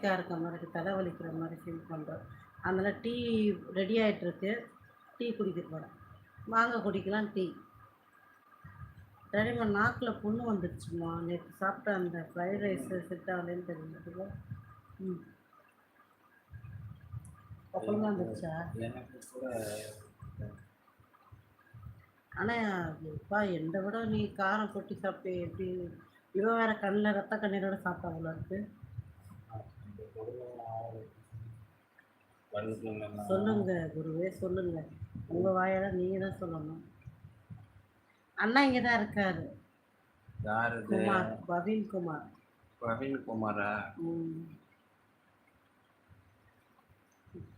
ஹெட்டேக்காக இருக்க மாதிரி இருக்குது தலை வலிக்கிற மாதிரி ஃபீல் பண்ணுறோம் அதனால் டீ ரெடி ஆகிட்டுருக்கு டீ குடிக்க போகிறேன் வாங்க குடிக்கலாம் டீ. சரிம்மா நாக்கில் புண்ணு வந்துடுச்சுமா நேற்று சாப்பிட்ட அந்த ஃப்ரைட் ரைஸு செட் ஆகலைன்னு தெரியல ம். அப்புறமா வந்துடுச்சா ஆனால் இப்பா என்னை விட நீ காரம் கொட்டி சாப்பிட்டு எப்படி? இவன் வேற கண்ணில் ரத்த கண்ணீரோட சாப்பிட்டா அவ்வளோ இருக்கு. சொல்லுங்க குருவே சொல்லுங்க. உங்கள் வாயால நீங்கள் தான் சொல்லணும். அண்ணா இங்கே தான் இருக்காரு. யார் குமார் பவீன் குமார். பிரவீன் குமாரா.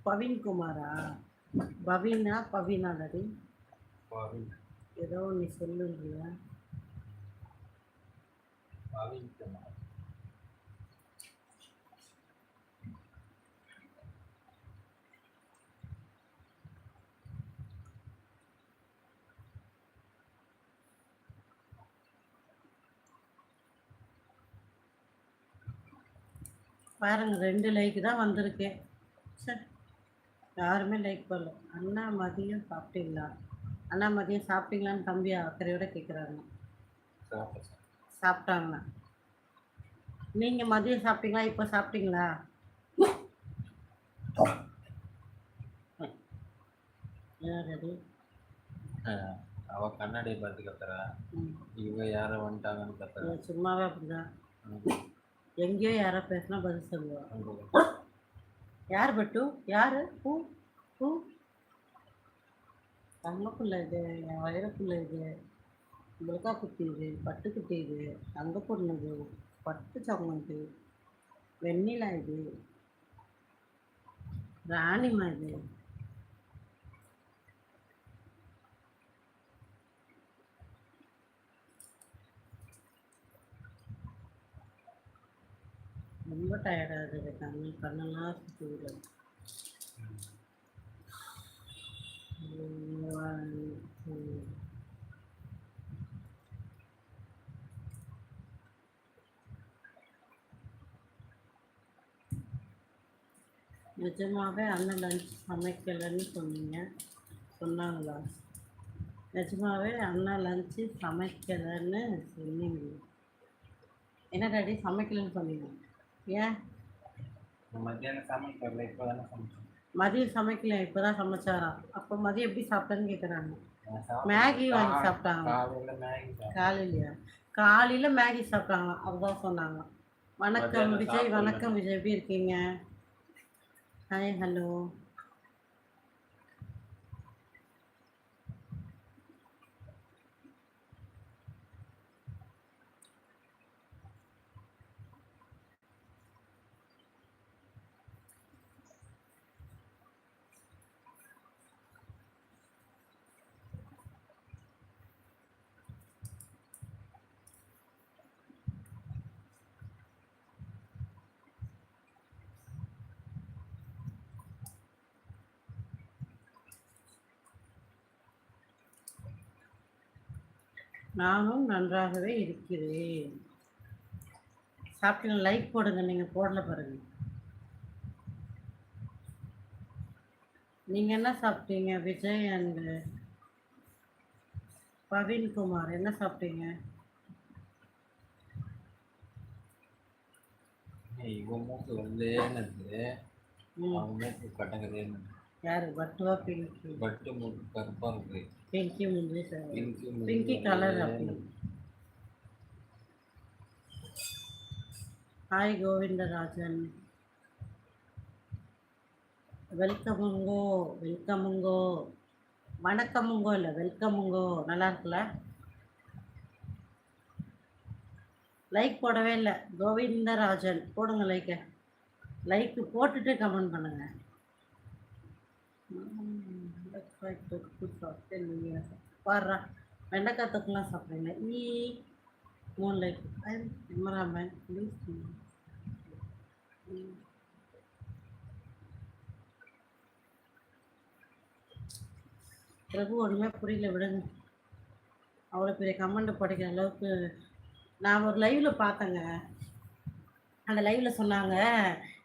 பவீன் குமாரா? பவீனா பவீனா. நடி ஏதோ நீ சொல்லுங்க பிரவீன் குமார். பாருங்க ரெண்டு லைக் தான் வந்திருக்கேன் சரி யாருமே லைக் பண்ணல அண்ணா மதியம் சாப்பிட்டீங்களா? அண்ணா மதியம் சாப்பிட்டீங்களான்னு தம்பி அக்கறையோட கேட்குறாங்க. சாப்பிட்டாங்க. நீங்கள் மதியம் சாப்பிட்டீங்களா? இப்போ சாப்பிட்டீங்களா? யார் அது அவ கண்ணாடியை பார்த்து கத்துறா. இவங்க யார வந்துட்டாங்கன்னு கத்துறா. சும்மாவே அப்படிதான். எங்கேயோ யாரோ பேசினா பதில் சொல்லுவான் அங்க யார் பட்டு? யார்? பூ பூ தங்கப்புள்ள இது என் வயிறப்புள்ள இது முழுக்கா குட்டி இது பட்டு குட்டி இது தங்க பொண்ணு இது பட்டு சங்கம் இது வெண்ணிலா இது ராணிமா இது. ரொம்ப டயர்டாகுது கண்ணு கண்ணெல்லாம் சுற்றி நிஜமாகவே அண்ணன் லஞ்ச் சமைக்கலைன்னு சொன்னீங்க. சொன்னாங்களா? நிஜமாகவே அண்ணா லஞ்சு சமைக்கலைன்னு சொன்னீங்க. என்ன டாடி சமைக்கலைன்னு சொன்னீங்க? ஏன்? மதியம் சமைக்கல இப்போதான் சமைச்சாராம் அப்போ மதியம் எப்படி சாப்பிட்டேன்னு கேட்குறாங்க. மேகி வாங்கி சாப்பிட்டாங்க. காலையிலயா? காலையில் மேகி சாப்பிட்டாங்க அதுதான் சொன்னாங்க. வணக்கம் விஜய். வணக்கம் விஜய். எப்படி இருக்கீங்க? ஹாய் ஹலோ நானும் நன்றாகவே இருக்கிறேன். சாப்பிட்டீங்க லைக் போடுங்க. நீங்கள் போடல பாருங்க. நீங்கள் என்ன சாப்பிட்டீங்க? விஜய் அண்டு பவீன்குமார். என்ன சாப்பிட்டீங்க? இவன் மூக்கு ம். அவன் மூக்கு கட்டங்கதேன்னு. யார் பட்டுவா பிங்கி பட்டு மூக்கு கருப்பா இருக்கு பிங்கி முந்தி சார் பிங்கி கலர் அப்படி. ஹாய் கோவிந்தராஜன். வெல்கமுங்கோ வெல்கமுங்கோ வணக்கமுங்கோ இல்லை வெல்கமுங்கோ நல்லா இருக்குல்ல? லைக் போடவே இல்லை. கோவிந்தராஜன். போடுங்க லைக்கை லைக்கு போட்டுட்டு கமெண்ட் பண்ணுங்க. வெண்டைக்காய் தொக்கு சாப்பிட்டேன் நீங்கள் பாடுறா வெண்டைக்காய் தொக்குலாம் சாப்பிட்றீங்க ஈ மூணு லைக் கேமராமேன் ப்ளீஸ் பிரபு ஒன்றுமே புரியல விடுங்க. அவ்வளோ பெரிய கமெண்ட் படிக்கிற அளவுக்கு நான் ஒரு லைவில் பார்த்தேங்க. அந்த லைவில் சொன்னாங்க